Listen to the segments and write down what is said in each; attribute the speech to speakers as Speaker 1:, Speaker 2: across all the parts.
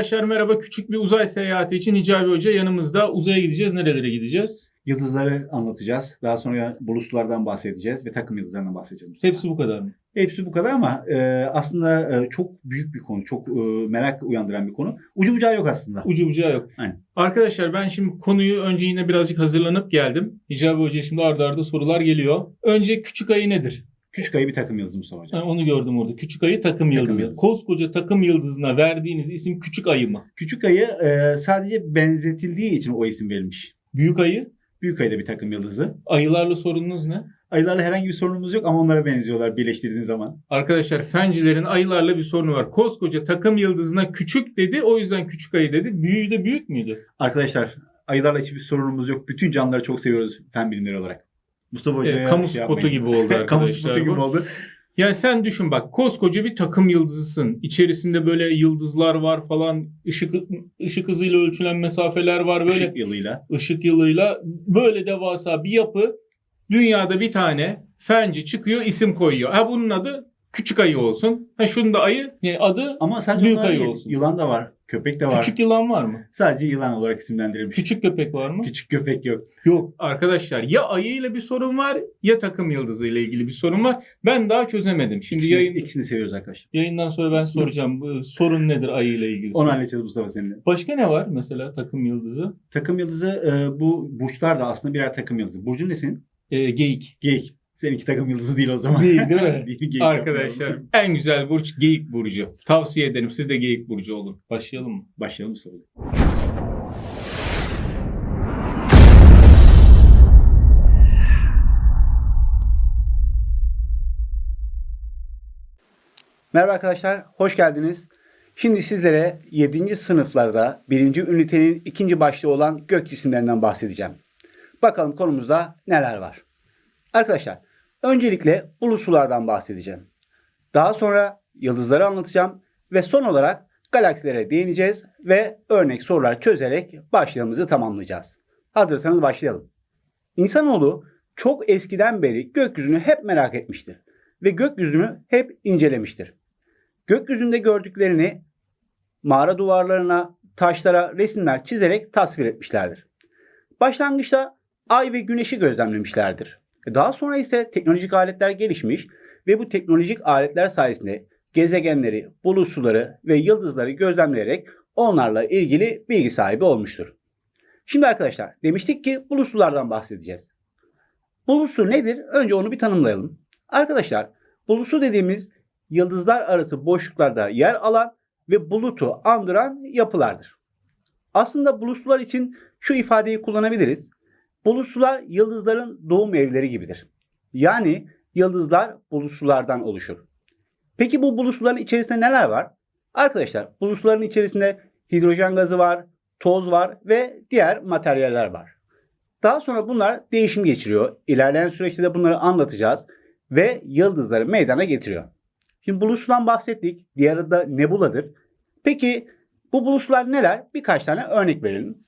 Speaker 1: Arkadaşlar merhaba. Küçük bir uzay seyahati için Hicabi Hoca yanımızda. Uzaya gideceğiz. Nerelere gideceğiz?
Speaker 2: Yıldızları anlatacağız. Daha sonra bulutlardan bahsedeceğiz ve takım yıldızlarından bahsedeceğiz.
Speaker 1: Hepsi bu kadar mı?
Speaker 2: Hepsi bu kadar ama e, aslında e, çok büyük bir konu. Çok e, merak uyandıran bir konu. Ucu bucağı yok aslında.
Speaker 1: Ucu bucağı yok.
Speaker 2: Aynen.
Speaker 1: Arkadaşlar ben şimdi konuyu önce yine birazcık hazırlanıp geldim. Hicabi Hoca şimdi arda arda sorular geliyor. Önce küçük ayı nedir?
Speaker 2: Küçük ayı bir takım yıldızı Mustafa Hocam.
Speaker 1: Ha, onu gördüm orada. Küçük ayı takım yıldızı.
Speaker 2: yıldızı.
Speaker 1: Koskoca takım yıldızına verdiğiniz isim küçük ayı mı?
Speaker 2: Küçük ayı e, sadece benzetildiği için o isim verilmiş.
Speaker 1: Büyük ayı?
Speaker 2: Büyük ayı da bir takım yıldızı.
Speaker 1: Ayılarla sorununuz ne?
Speaker 2: Ayılarla herhangi bir sorunumuz yok ama onlara benziyorlar birleştirdiğin zaman.
Speaker 1: Arkadaşlar fencilerin ayılarla bir sorunu var. Koskoca takım yıldızına küçük dedi. O yüzden küçük ayı dedi. Büyüğü de büyük müydü?
Speaker 2: Arkadaşlar ayılarla hiçbir sorunumuz yok. Bütün canlıları çok seviyoruz fen bilimleri olarak. Mustafa Hoca'ya
Speaker 1: kamu
Speaker 2: şey
Speaker 1: spotu gibi oldu arkadaşlar.
Speaker 2: kamu spotu gibi oldu.
Speaker 1: Yani sen düşün bak koskoca bir takım yıldızısın. İçerisinde böyle yıldızlar var falan. Işık ışık hızıyla ölçülen mesafeler var böyle
Speaker 2: Işık yılıyla.
Speaker 1: ışık yılıyla böyle devasa bir yapı. Dünyada bir tane fenci çıkıyor isim koyuyor. Ha bunun adı küçük ayı olsun. Ha şunun da ayı yani adı
Speaker 2: Ama sadece
Speaker 1: Büyük ayı
Speaker 2: değil.
Speaker 1: olsun.
Speaker 2: Yılan da var. Köpek de var.
Speaker 1: küçük yılan var mı?
Speaker 2: Sadece yılan olarak isimlendirilmiş.
Speaker 1: Küçük köpek var mı?
Speaker 2: Küçük köpek yok.
Speaker 1: Yok arkadaşlar ya ayıyla bir sorun var ya takım yıldızıyla ilgili bir sorun var. Ben daha çözemedim. Şimdi
Speaker 2: İkisini,
Speaker 1: yayın,
Speaker 2: ikisini seviyoruz arkadaşlar.
Speaker 1: yayından sonra ben soracağım bu sorun nedir ayıyla ilgili.
Speaker 2: Onu
Speaker 1: sorun.
Speaker 2: halledeceğiz Mustafa seninle.
Speaker 1: Başka ne var mesela takım yıldızı?
Speaker 2: Takım yıldızı e, bu burçlar da aslında birer takım yıldızı. Burcun ne senin?
Speaker 1: Ee, geyik.
Speaker 2: Geyik. Seninki takım yıldızı değil o zaman.
Speaker 1: Değil, değil mi?
Speaker 2: Değil, geyik
Speaker 1: Arkadaşlar
Speaker 2: yapmayalım.
Speaker 1: en güzel burç geyik burcu. Tavsiye ederim siz de geyik burcu olun. Başlayalım mı?
Speaker 2: Başlayalım Mustafa. Merhaba arkadaşlar, hoş geldiniz. Şimdi sizlere 7. sınıflarda 1. ünitenin ikinci başlığı olan gök cisimlerinden bahsedeceğim. Bakalım konumuzda neler var. Arkadaşlar, öncelikle bulut sulardan bahsedeceğim. Daha sonra yıldızları anlatacağım ve son olarak galaksilere değineceğiz ve örnek sorular çözerek başlığımızı tamamlayacağız. Hazırsanız başlayalım. İnsanoğlu çok eskiden beri gökyüzünü hep merak etmiştir ve gökyüzünü hep incelemiştir. Gökyüzünde gördüklerini mağara duvarlarına, taşlara resimler çizerek tasvir etmişlerdir. Başlangıçta ay ve güneşi gözlemlemişlerdir. Daha sonra ise teknolojik aletler gelişmiş ve bu teknolojik aletler sayesinde gezegenleri, bulut suları ve yıldızları gözlemleyerek onlarla ilgili bilgi sahibi olmuştur. Şimdi arkadaşlar demiştik ki bulut sulardan bahsedeceğiz. Bulut su nedir? Önce onu bir tanımlayalım. Arkadaşlar bulut su dediğimiz yıldızlar arası boşluklarda yer alan ve bulutu andıran yapılardır. Aslında bulutsular için şu ifadeyi kullanabiliriz. Bulutsular yıldızların doğum evleri gibidir. Yani yıldızlar bulutsulardan oluşur. Peki bu bulutsuların içerisinde neler var? Arkadaşlar bulutsuların içerisinde hidrojen gazı var, toz var ve diğer materyaller var. Daha sonra bunlar değişim geçiriyor. İlerleyen süreçte de bunları anlatacağız ve yıldızları meydana getiriyor. Şimdi bulutsudan bahsettik. Diğer adı nebuladır. Peki bu bulutsular neler? Birkaç tane örnek verelim.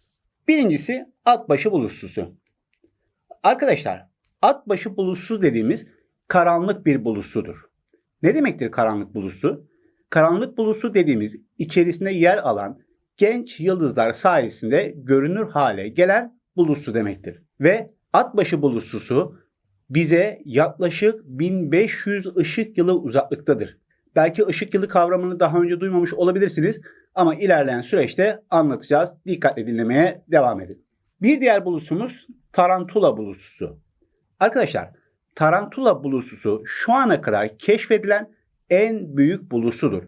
Speaker 2: Birincisi atbaşı bulutsusu. Arkadaşlar atbaşı bulutsu dediğimiz karanlık bir bulutsudur. Ne demektir karanlık bulutsu? Karanlık bulutsu dediğimiz içerisinde yer alan genç yıldızlar sayesinde görünür hale gelen bulutsu demektir. Ve atbaşı bulutsusu bize yaklaşık 1500 ışık yılı uzaklıktadır. Belki ışık yılı kavramını daha önce duymamış olabilirsiniz ama ilerleyen süreçte anlatacağız. Dikkatle dinlemeye devam edin. Bir diğer bulutsumuz tarantula bulutsusu. Arkadaşlar tarantula bulutsusu şu ana kadar keşfedilen en büyük bulutsudur.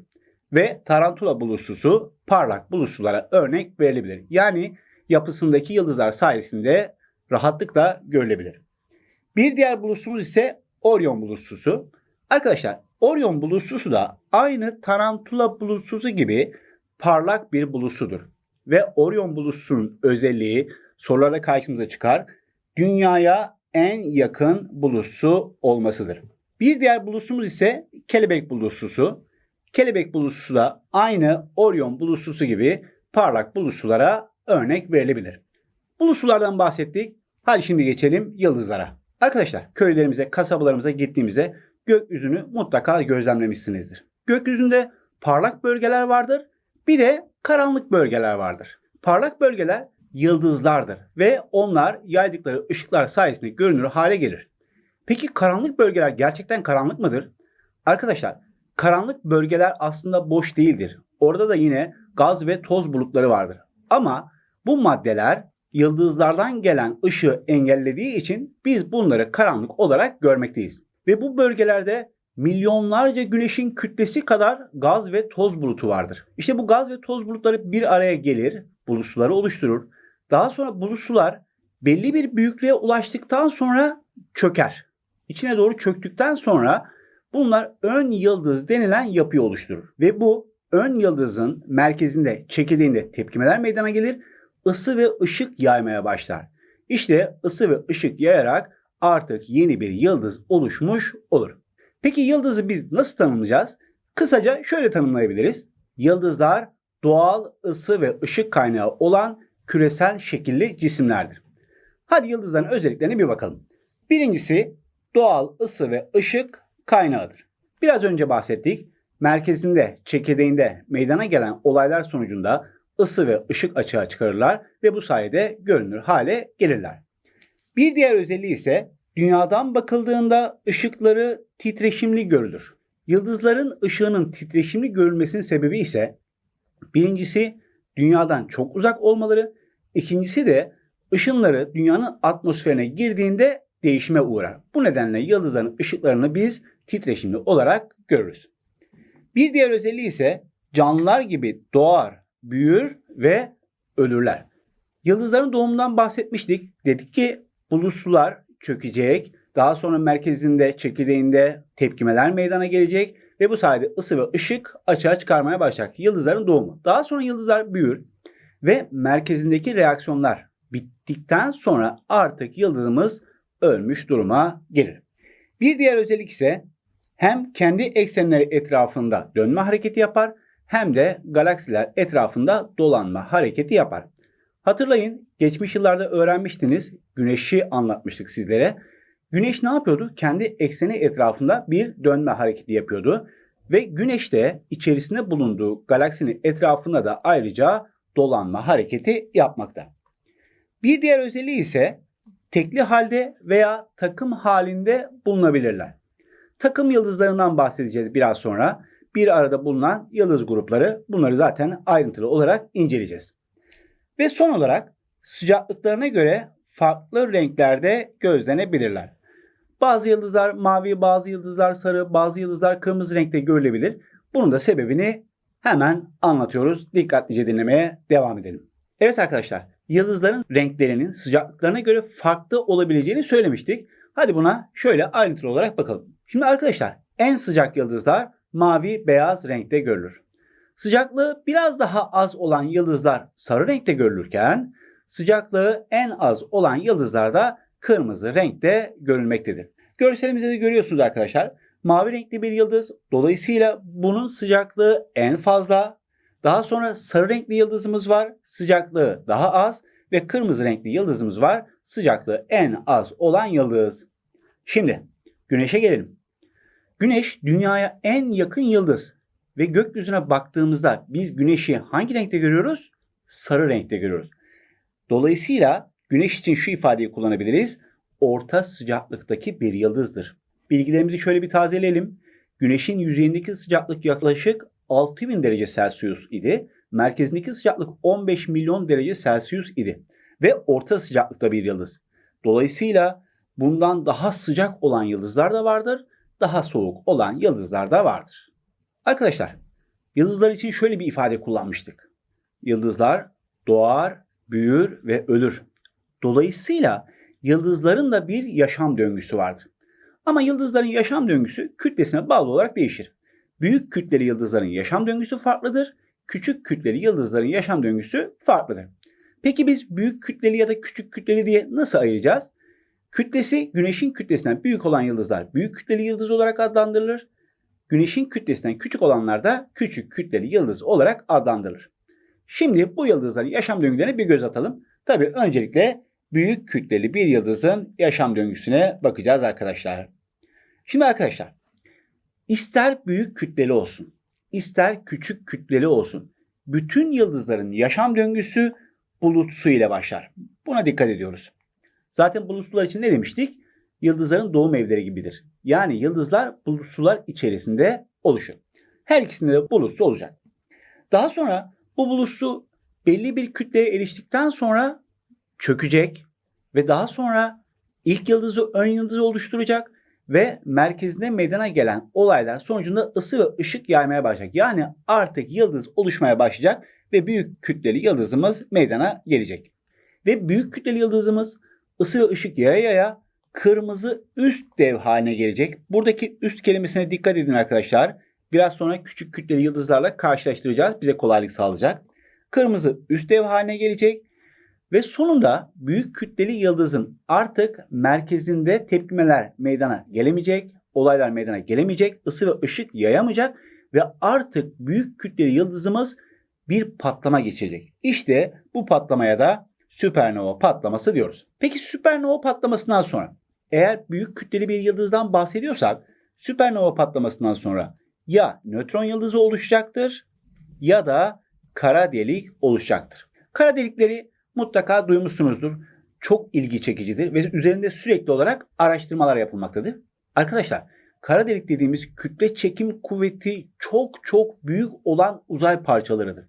Speaker 2: Ve tarantula bulutsusu parlak bulutsulara örnek verilebilir. Yani yapısındaki yıldızlar sayesinde rahatlıkla görülebilir. Bir diğer bulutsumuz ise Orion bulutsusu. Arkadaşlar Orion bulutsusu da aynı tarantula bulutsusu gibi parlak bir bulutsudur. Ve Orion bulutsusunun özelliği sorularda karşımıza çıkar. Dünyaya en yakın bulutsu olmasıdır. Bir diğer bulutsumuz ise kelebek bulutsusu. Kelebek bulutsusu da aynı Orion bulutsusu gibi parlak bulutsulara örnek verilebilir. Bulutsulardan bahsettik. Hadi şimdi geçelim yıldızlara. Arkadaşlar köylerimize, kasabalarımıza gittiğimizde gökyüzünü mutlaka gözlemlemişsinizdir. Gökyüzünde parlak bölgeler vardır. Bir de karanlık bölgeler vardır. Parlak bölgeler yıldızlardır ve onlar yaydıkları ışıklar sayesinde görünür hale gelir. Peki karanlık bölgeler gerçekten karanlık mıdır? Arkadaşlar, karanlık bölgeler aslında boş değildir. Orada da yine gaz ve toz bulutları vardır. Ama bu maddeler yıldızlardan gelen ışığı engellediği için biz bunları karanlık olarak görmekteyiz. Ve bu bölgelerde milyonlarca güneşin kütlesi kadar gaz ve toz bulutu vardır. İşte bu gaz ve toz bulutları bir araya gelir, bulut suları oluşturur. Daha sonra bulut sular belli bir büyüklüğe ulaştıktan sonra çöker. İçine doğru çöktükten sonra bunlar ön yıldız denilen yapıyı oluşturur. Ve bu ön yıldızın merkezinde, çekirdeğinde tepkimeler meydana gelir. ısı ve ışık yaymaya başlar. İşte ısı ve ışık yayarak artık yeni bir yıldız oluşmuş olur. Peki yıldızı biz nasıl tanımlayacağız? Kısaca şöyle tanımlayabiliriz. Yıldızlar doğal ısı ve ışık kaynağı olan küresel şekilli cisimlerdir. Hadi yıldızların özelliklerine bir bakalım. Birincisi doğal ısı ve ışık kaynağıdır. Biraz önce bahsettik. Merkezinde, çekirdeğinde meydana gelen olaylar sonucunda ısı ve ışık açığa çıkarırlar ve bu sayede görünür hale gelirler. Bir diğer özelliği ise dünyadan bakıldığında ışıkları titreşimli görülür. Yıldızların ışığının titreşimli görülmesinin sebebi ise birincisi dünyadan çok uzak olmaları, ikincisi de ışınları dünyanın atmosferine girdiğinde değişime uğrar. Bu nedenle yıldızların ışıklarını biz titreşimli olarak görürüz. Bir diğer özelliği ise canlılar gibi doğar, büyür ve ölürler. Yıldızların doğumundan bahsetmiştik. Dedik ki bulut sular çökecek. Daha sonra merkezinde, çekirdeğinde tepkimeler meydana gelecek ve bu sayede ısı ve ışık açığa çıkarmaya başlayacak. Yıldızların doğumu. Daha sonra yıldızlar büyür ve merkezindeki reaksiyonlar bittikten sonra artık yıldızımız ölmüş duruma gelir. Bir diğer özellik ise hem kendi eksenleri etrafında dönme hareketi yapar hem de galaksiler etrafında dolanma hareketi yapar. Hatırlayın geçmiş yıllarda öğrenmiştiniz. Güneşi anlatmıştık sizlere. Güneş ne yapıyordu? Kendi ekseni etrafında bir dönme hareketi yapıyordu. Ve güneş de içerisinde bulunduğu galaksinin etrafında da ayrıca dolanma hareketi yapmakta. Bir diğer özelliği ise tekli halde veya takım halinde bulunabilirler. Takım yıldızlarından bahsedeceğiz biraz sonra. Bir arada bulunan yıldız grupları bunları zaten ayrıntılı olarak inceleyeceğiz. Ve son olarak sıcaklıklarına göre farklı renklerde gözlenebilirler. Bazı yıldızlar mavi, bazı yıldızlar sarı, bazı yıldızlar kırmızı renkte görülebilir. Bunun da sebebini hemen anlatıyoruz. Dikkatlice dinlemeye devam edelim. Evet arkadaşlar, yıldızların renklerinin sıcaklıklarına göre farklı olabileceğini söylemiştik. Hadi buna şöyle ayrıntılı olarak bakalım. Şimdi arkadaşlar, en sıcak yıldızlar mavi, beyaz renkte görülür. Sıcaklığı biraz daha az olan yıldızlar sarı renkte görülürken sıcaklığı en az olan yıldızlar da kırmızı renkte görülmektedir. Görselimizde de görüyorsunuz arkadaşlar. Mavi renkli bir yıldız dolayısıyla bunun sıcaklığı en fazla. Daha sonra sarı renkli yıldızımız var. Sıcaklığı daha az ve kırmızı renkli yıldızımız var. Sıcaklığı en az olan yıldız. Şimdi Güneş'e gelelim. Güneş dünyaya en yakın yıldız ve gökyüzüne baktığımızda biz güneşi hangi renkte görüyoruz? Sarı renkte görüyoruz. Dolayısıyla güneş için şu ifadeyi kullanabiliriz. Orta sıcaklıktaki bir yıldızdır. Bilgilerimizi şöyle bir tazeleyelim. Güneşin yüzeyindeki sıcaklık yaklaşık 6000 derece Celsius idi. Merkezindeki sıcaklık 15 milyon derece Celsius idi. Ve orta sıcaklıkta bir yıldız. Dolayısıyla bundan daha sıcak olan yıldızlar da vardır. Daha soğuk olan yıldızlar da vardır. Arkadaşlar, yıldızlar için şöyle bir ifade kullanmıştık. Yıldızlar doğar, büyür ve ölür. Dolayısıyla yıldızların da bir yaşam döngüsü vardır. Ama yıldızların yaşam döngüsü kütlesine bağlı olarak değişir. Büyük kütleli yıldızların yaşam döngüsü farklıdır. Küçük kütleli yıldızların yaşam döngüsü farklıdır. Peki biz büyük kütleli ya da küçük kütleli diye nasıl ayıracağız? Kütlesi güneşin kütlesinden büyük olan yıldızlar büyük kütleli yıldız olarak adlandırılır. Güneşin kütlesinden küçük olanlar da küçük kütleli yıldız olarak adlandırılır. Şimdi bu yıldızların yaşam döngülerine bir göz atalım. Tabii öncelikle büyük kütleli bir yıldızın yaşam döngüsüne bakacağız arkadaşlar. Şimdi arkadaşlar ister büyük kütleli olsun, ister küçük kütleli olsun. bütün yıldızların yaşam döngüsü bulutsu ile başlar. Buna dikkat ediyoruz. Zaten bulutsular için ne demiştik? Yıldızların doğum evleri gibidir. Yani yıldızlar bulutsular içerisinde oluşur. Her ikisinde de bulutsu olacak. Daha sonra bu bulutsu belli bir kütleye eriştikten sonra çökecek ve daha sonra ilk yıldızı ön yıldızı oluşturacak ve merkezinde meydana gelen olaylar sonucunda ısı ve ışık yaymaya başlayacak. Yani artık yıldız oluşmaya başlayacak ve büyük kütleli yıldızımız meydana gelecek. Ve büyük kütleli yıldızımız ısı ve ışık yaya yaya kırmızı üst dev haline gelecek. Buradaki üst kelimesine dikkat edin arkadaşlar. Biraz sonra küçük kütleli yıldızlarla karşılaştıracağız. Bize kolaylık sağlayacak. Kırmızı üst dev haline gelecek. Ve sonunda büyük kütleli yıldızın artık merkezinde tepkimeler meydana gelemeyecek, olaylar meydana gelemeyecek, ısı ve ışık yayamayacak ve artık büyük kütleli yıldızımız bir patlama geçirecek. İşte bu patlamaya da süpernova patlaması diyoruz. Peki süpernova patlamasından sonra eğer büyük kütleli bir yıldızdan bahsediyorsak süpernova patlamasından sonra ya nötron yıldızı oluşacaktır ya da kara delik oluşacaktır. Kara delikleri mutlaka duymuşsunuzdur. Çok ilgi çekicidir ve üzerinde sürekli olarak araştırmalar yapılmaktadır. Arkadaşlar kara delik dediğimiz kütle çekim kuvveti çok çok büyük olan uzay parçalarıdır.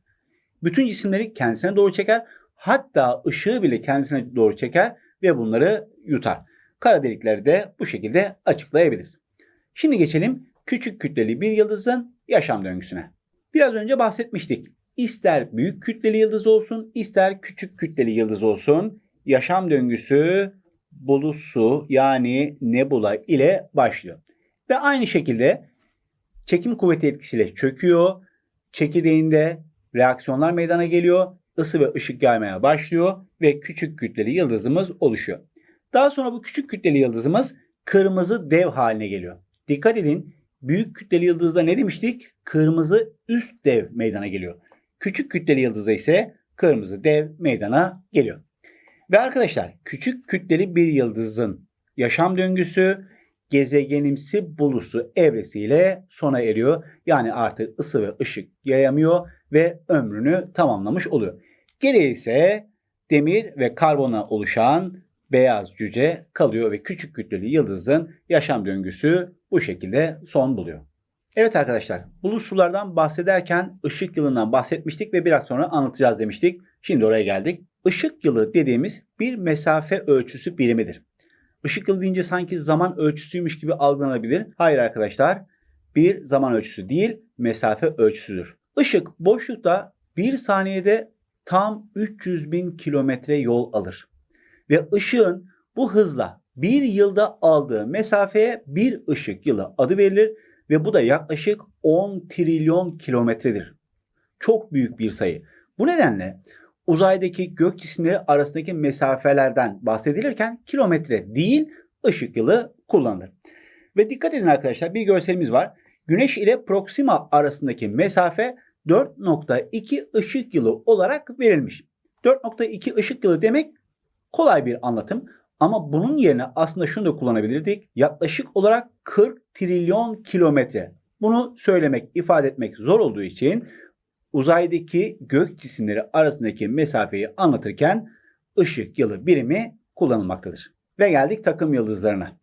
Speaker 2: Bütün cisimleri kendisine doğru çeker hatta ışığı bile kendisine doğru çeker ve bunları yutar. Kara delikleri de bu şekilde açıklayabiliriz. Şimdi geçelim küçük kütleli bir yıldızın yaşam döngüsüne. Biraz önce bahsetmiştik. İster büyük kütleli yıldız olsun, ister küçük kütleli yıldız olsun, yaşam döngüsü bulutsu yani nebula ile başlıyor. Ve aynı şekilde çekim kuvveti etkisiyle çöküyor. Çekirdeğinde reaksiyonlar meydana geliyor. ısı ve ışık yaymaya başlıyor ve küçük kütleli yıldızımız oluşuyor. Daha sonra bu küçük kütleli yıldızımız kırmızı dev haline geliyor. Dikkat edin büyük kütleli yıldızda ne demiştik? Kırmızı üst dev meydana geliyor. Küçük kütleli yıldızda ise kırmızı dev meydana geliyor. Ve arkadaşlar küçük kütleli bir yıldızın yaşam döngüsü gezegenimsi bulusu evresiyle sona eriyor. Yani artık ısı ve ışık yayamıyor ve ömrünü tamamlamış oluyor. Geriye ise demir ve karbona oluşan beyaz cüce kalıyor ve küçük kütleli yıldızın yaşam döngüsü bu şekilde son buluyor. Evet arkadaşlar, bulut sulardan bahsederken ışık yılından bahsetmiştik ve biraz sonra anlatacağız demiştik. Şimdi oraya geldik. Işık yılı dediğimiz bir mesafe ölçüsü birimidir. Işık yılı deyince sanki zaman ölçüsüymüş gibi algılanabilir. Hayır arkadaşlar, bir zaman ölçüsü değil, mesafe ölçüsüdür. Işık boşlukta bir saniyede tam 300 bin kilometre yol alır. Ve ışığın bu hızla bir yılda aldığı mesafeye bir ışık yılı adı verilir ve bu da yaklaşık 10 trilyon kilometredir. Çok büyük bir sayı. Bu nedenle uzaydaki gök cisimleri arasındaki mesafelerden bahsedilirken kilometre değil ışık yılı kullanılır. Ve dikkat edin arkadaşlar bir görselimiz var. Güneş ile Proxima arasındaki mesafe 4.2 ışık yılı olarak verilmiş. 4.2 ışık yılı demek kolay bir anlatım. Ama bunun yerine aslında şunu da kullanabilirdik. Yaklaşık olarak 40 trilyon kilometre. Bunu söylemek, ifade etmek zor olduğu için uzaydaki gök cisimleri arasındaki mesafeyi anlatırken ışık yılı birimi kullanılmaktadır. Ve geldik takım yıldızlarına.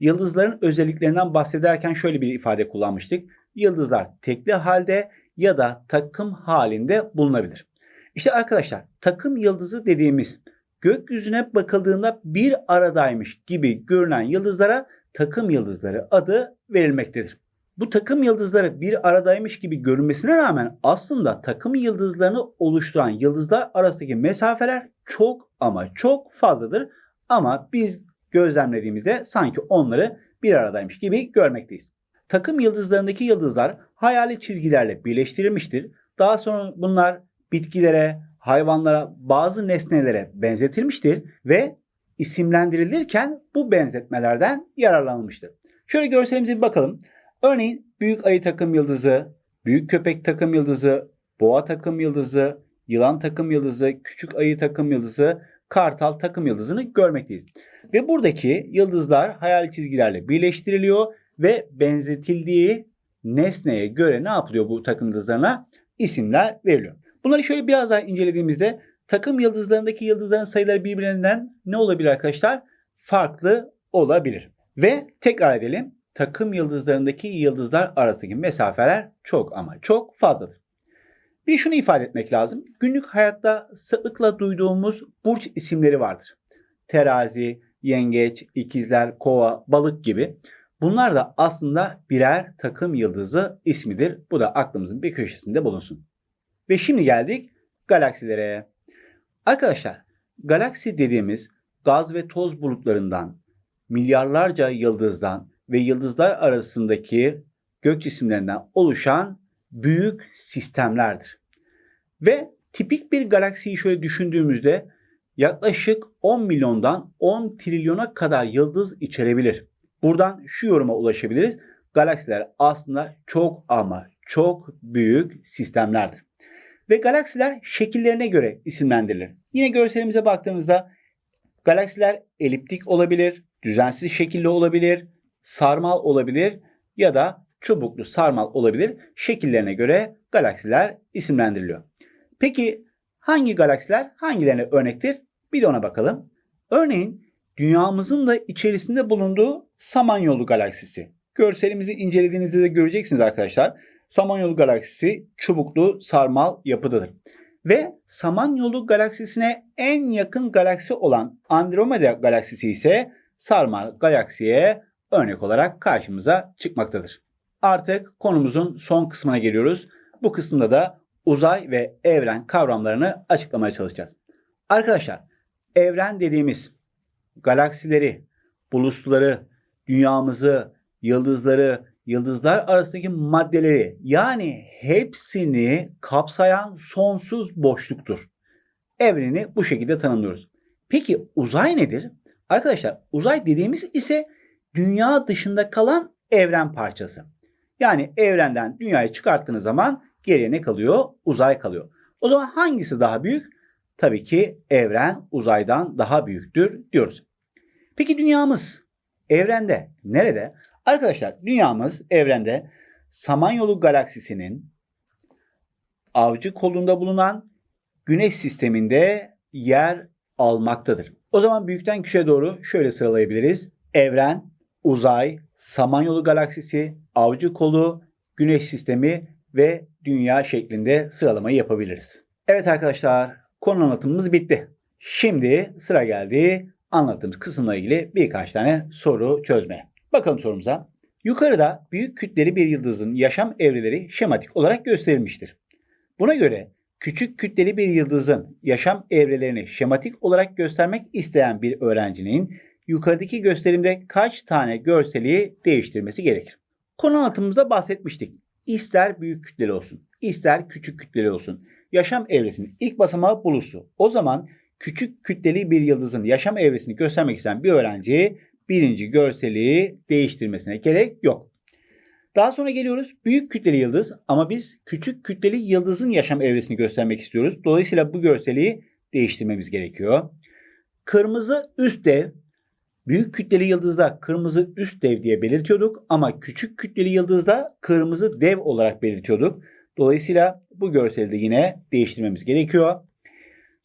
Speaker 2: Yıldızların özelliklerinden bahsederken şöyle bir ifade kullanmıştık. Yıldızlar tekli halde ya da takım halinde bulunabilir. İşte arkadaşlar takım yıldızı dediğimiz gökyüzüne bakıldığında bir aradaymış gibi görünen yıldızlara takım yıldızları adı verilmektedir. Bu takım yıldızları bir aradaymış gibi görünmesine rağmen aslında takım yıldızlarını oluşturan yıldızlar arasındaki mesafeler çok ama çok fazladır. Ama biz gözlemlediğimizde sanki onları bir aradaymış gibi görmekteyiz. Takım yıldızlarındaki yıldızlar hayali çizgilerle birleştirilmiştir. Daha sonra bunlar bitkilere, hayvanlara, bazı nesnelere benzetilmiştir ve isimlendirilirken bu benzetmelerden yararlanılmıştır. Şöyle görselimize bir bakalım. Örneğin büyük ayı takım yıldızı, büyük köpek takım yıldızı, boğa takım yıldızı, yılan takım yıldızı, küçük ayı takım yıldızı, kartal takım yıldızını görmekteyiz. Ve buradaki yıldızlar hayali çizgilerle birleştiriliyor ve benzetildiği nesneye göre ne yapılıyor bu takım yıldızlarına? İsimler veriliyor. Bunları şöyle biraz daha incelediğimizde takım yıldızlarındaki yıldızların sayıları birbirinden ne olabilir arkadaşlar? Farklı olabilir. Ve tekrar edelim. Takım yıldızlarındaki yıldızlar arasındaki mesafeler çok ama çok fazladır. Bir şunu ifade etmek lazım. Günlük hayatta sıklıkla duyduğumuz burç isimleri vardır. Terazi, yengeç, ikizler, kova, balık gibi. Bunlar da aslında birer takım yıldızı ismidir. Bu da aklımızın bir köşesinde bulunsun. Ve şimdi geldik galaksilere. Arkadaşlar, galaksi dediğimiz gaz ve toz bulutlarından, milyarlarca yıldızdan ve yıldızlar arasındaki gök cisimlerinden oluşan büyük sistemlerdir. Ve tipik bir galaksiyi şöyle düşündüğümüzde yaklaşık 10 milyondan 10 trilyona kadar yıldız içerebilir. Buradan şu yoruma ulaşabiliriz. Galaksiler aslında çok ama çok büyük sistemlerdir. Ve galaksiler şekillerine göre isimlendirilir. Yine görselimize baktığımızda galaksiler eliptik olabilir, düzensiz şekilli olabilir, sarmal olabilir ya da çubuklu sarmal olabilir. Şekillerine göre galaksiler isimlendiriliyor. Peki hangi galaksiler hangilerine örnektir? Bir de ona bakalım. Örneğin dünyamızın da içerisinde bulunduğu Samanyolu galaksisi. Görselimizi incelediğinizde de göreceksiniz arkadaşlar. Samanyolu galaksisi çubuklu sarmal yapıdadır. Ve Samanyolu galaksisine en yakın galaksi olan Andromeda galaksisi ise sarmal galaksiye örnek olarak karşımıza çıkmaktadır. Artık konumuzun son kısmına geliyoruz. Bu kısımda da uzay ve evren kavramlarını açıklamaya çalışacağız. Arkadaşlar, evren dediğimiz galaksileri, bulutları, dünyamızı, yıldızları, yıldızlar arasındaki maddeleri yani hepsini kapsayan sonsuz boşluktur. Evreni bu şekilde tanımlıyoruz. Peki uzay nedir? Arkadaşlar uzay dediğimiz ise dünya dışında kalan evren parçası. Yani evrenden dünyayı çıkarttığınız zaman geriye ne kalıyor? Uzay kalıyor. O zaman hangisi daha büyük? Tabii ki evren uzaydan daha büyüktür diyoruz. Peki dünyamız evrende nerede? Arkadaşlar dünyamız evrende Samanyolu galaksisinin avcı kolunda bulunan Güneş sisteminde yer almaktadır. O zaman büyükten küçüğe doğru şöyle sıralayabiliriz. Evren, uzay, Samanyolu galaksisi, avcı kolu, Güneş sistemi ve dünya şeklinde sıralamayı yapabiliriz. Evet arkadaşlar konu anlatımımız bitti. Şimdi sıra geldi anlattığımız kısımla ilgili birkaç tane soru çözmeye. Bakalım sorumuza. Yukarıda büyük kütleli bir yıldızın yaşam evreleri şematik olarak gösterilmiştir. Buna göre küçük kütleli bir yıldızın yaşam evrelerini şematik olarak göstermek isteyen bir öğrencinin yukarıdaki gösterimde kaç tane görseli değiştirmesi gerekir? Konu anlatımımızda bahsetmiştik. İster büyük kütleli olsun, ister küçük kütleli olsun. Yaşam evresinin ilk basamağı bulusu. O zaman küçük kütleli bir yıldızın yaşam evresini göstermek isteyen bir öğrenci birinci görseli değiştirmesine gerek yok. Daha sonra geliyoruz büyük kütleli yıldız ama biz küçük kütleli yıldızın yaşam evresini göstermek istiyoruz. Dolayısıyla bu görseli değiştirmemiz gerekiyor. Kırmızı üst dev büyük kütleli yıldızda kırmızı üst dev diye belirtiyorduk ama küçük kütleli yıldızda kırmızı dev olarak belirtiyorduk. Dolayısıyla bu görseli de yine değiştirmemiz gerekiyor.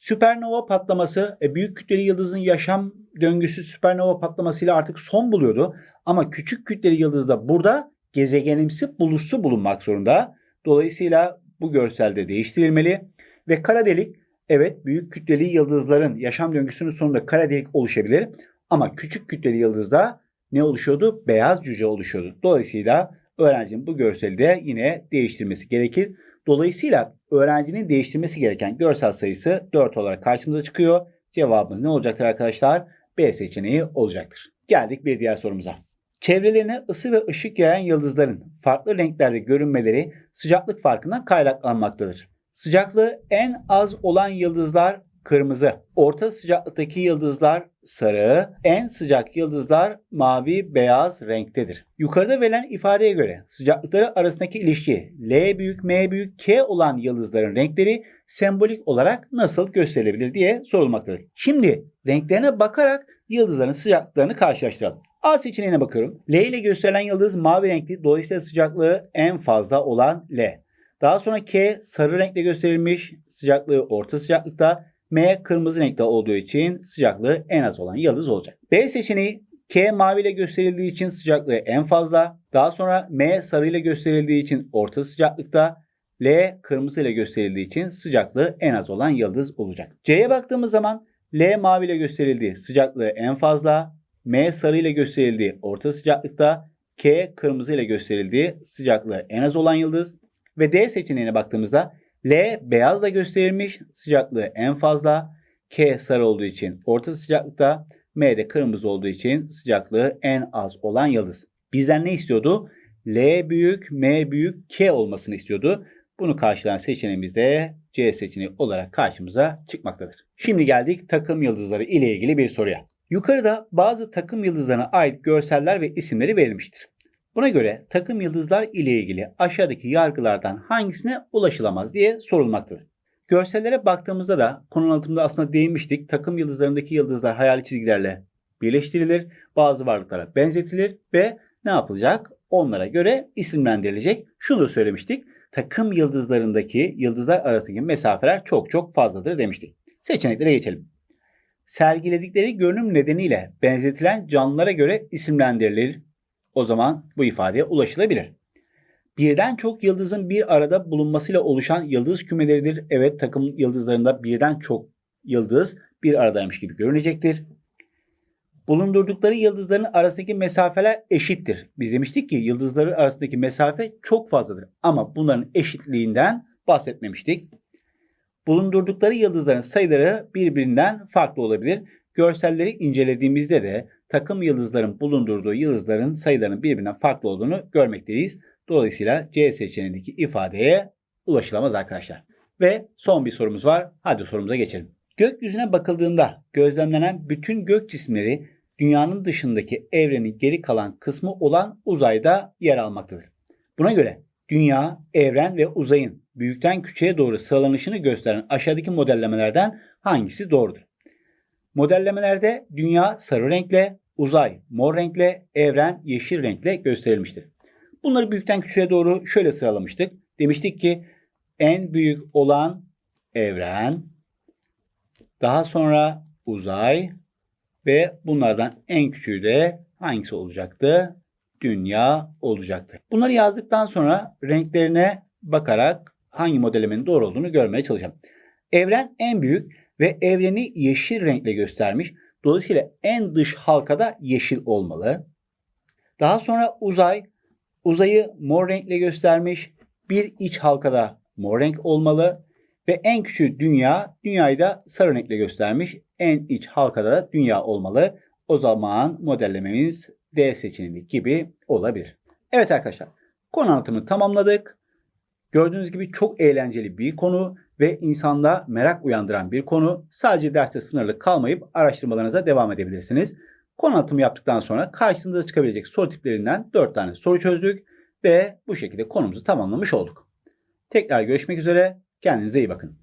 Speaker 2: Süpernova patlaması e, büyük kütleli yıldızın yaşam döngüsü süpernova patlamasıyla artık son buluyordu. Ama küçük kütleli yıldızda burada gezegenimsi bulutsu bulunmak zorunda. Dolayısıyla bu görselde değiştirilmeli. Ve kara delik evet büyük kütleli yıldızların yaşam döngüsünün sonunda kara delik oluşabilir. Ama küçük kütleli yıldızda ne oluşuyordu? Beyaz cüce oluşuyordu. Dolayısıyla öğrencinin bu görseli de yine değiştirmesi gerekir. Dolayısıyla öğrencinin değiştirmesi gereken görsel sayısı 4 olarak karşımıza çıkıyor. Cevabımız ne olacaktır arkadaşlar? B seçeneği olacaktır. Geldik bir diğer sorumuza. Çevrelerine ısı ve ışık yayan yıldızların farklı renklerde görünmeleri sıcaklık farkından kaynaklanmaktadır. Sıcaklığı en az olan yıldızlar kırmızı, orta sıcaklıktaki yıldızlar sarı, en sıcak yıldızlar mavi beyaz renktedir. Yukarıda verilen ifadeye göre sıcaklıkları arasındaki ilişki L büyük M büyük K olan yıldızların renkleri sembolik olarak nasıl gösterilebilir diye sorulmaktadır. Şimdi renklerine bakarak yıldızların sıcaklıklarını karşılaştıralım. A seçeneğine bakıyorum. L ile gösterilen yıldız mavi renkli. Dolayısıyla sıcaklığı en fazla olan L. Daha sonra K sarı renkle gösterilmiş. Sıcaklığı orta sıcaklıkta. M kırmızı renkte olduğu için sıcaklığı en az olan yıldız olacak. B seçeneği K mavi ile gösterildiği için sıcaklığı en fazla. Daha sonra M sarı ile gösterildiği için orta sıcaklıkta. L kırmızı ile gösterildiği için sıcaklığı en az olan yıldız olacak. C'ye baktığımız zaman L mavi ile gösterildiği sıcaklığı en fazla. M sarı ile gösterildiği orta sıcaklıkta. K kırmızı ile gösterildiği sıcaklığı en az olan yıldız. Ve D seçeneğine baktığımızda L beyazla gösterilmiş sıcaklığı en fazla. K sarı olduğu için orta sıcaklıkta. M de kırmızı olduğu için sıcaklığı en az olan yıldız. Bizden ne istiyordu? L büyük, M büyük, K olmasını istiyordu. Bunu karşılayan seçeneğimiz de C seçeneği olarak karşımıza çıkmaktadır. Şimdi geldik takım yıldızları ile ilgili bir soruya. Yukarıda bazı takım yıldızlarına ait görseller ve isimleri verilmiştir. Buna göre takım yıldızlar ile ilgili aşağıdaki yargılardan hangisine ulaşılamaz diye sorulmaktadır. Görsellere baktığımızda da konu anlatımında aslında değinmiştik. Takım yıldızlarındaki yıldızlar hayali çizgilerle birleştirilir. Bazı varlıklara benzetilir ve ne yapılacak? Onlara göre isimlendirilecek. Şunu da söylemiştik. Takım yıldızlarındaki yıldızlar arasındaki mesafeler çok çok fazladır demiştik. Seçeneklere geçelim. Sergiledikleri görünüm nedeniyle benzetilen canlılara göre isimlendirilir. O zaman bu ifadeye ulaşılabilir. Birden çok yıldızın bir arada bulunmasıyla oluşan yıldız kümeleridir. Evet takım yıldızlarında birden çok yıldız bir aradaymış gibi görünecektir. Bulundurdukları yıldızların arasındaki mesafeler eşittir. Biz demiştik ki yıldızların arasındaki mesafe çok fazladır. Ama bunların eşitliğinden bahsetmemiştik. Bulundurdukları yıldızların sayıları birbirinden farklı olabilir. Görselleri incelediğimizde de takım yıldızların bulundurduğu yıldızların sayılarının birbirinden farklı olduğunu görmekteyiz. Dolayısıyla C seçeneğindeki ifadeye ulaşılamaz arkadaşlar. Ve son bir sorumuz var. Hadi sorumuza geçelim. Gökyüzüne bakıldığında gözlemlenen bütün gök cisimleri dünyanın dışındaki evrenin geri kalan kısmı olan uzayda yer almaktadır. Buna göre dünya, evren ve uzayın büyükten küçüğe doğru sıralanışını gösteren aşağıdaki modellemelerden hangisi doğrudur? Modellemelerde dünya sarı renkle, uzay mor renkle, evren yeşil renkle gösterilmiştir. Bunları büyükten küçüğe doğru şöyle sıralamıştık. Demiştik ki en büyük olan evren, daha sonra uzay ve bunlardan en küçüğü de hangisi olacaktı? Dünya olacaktı. Bunları yazdıktan sonra renklerine bakarak hangi modellemenin doğru olduğunu görmeye çalışalım. Evren en büyük ve evreni yeşil renkle göstermiş. Dolayısıyla en dış halkada yeşil olmalı. Daha sonra uzay uzayı mor renkle göstermiş. Bir iç halkada mor renk olmalı. Ve en küçük dünya, dünyayı da sarı renkle göstermiş. En iç halkada da dünya olmalı. O zaman modellememiz D seçeneği gibi olabilir. Evet arkadaşlar konu anlatımını tamamladık. Gördüğünüz gibi çok eğlenceli bir konu ve insanda merak uyandıran bir konu. Sadece derste sınırlı kalmayıp araştırmalarınıza devam edebilirsiniz. Konu anlatımı yaptıktan sonra karşınıza çıkabilecek soru tiplerinden 4 tane soru çözdük ve bu şekilde konumuzu tamamlamış olduk. Tekrar görüşmek üzere. Kendinize iyi bakın.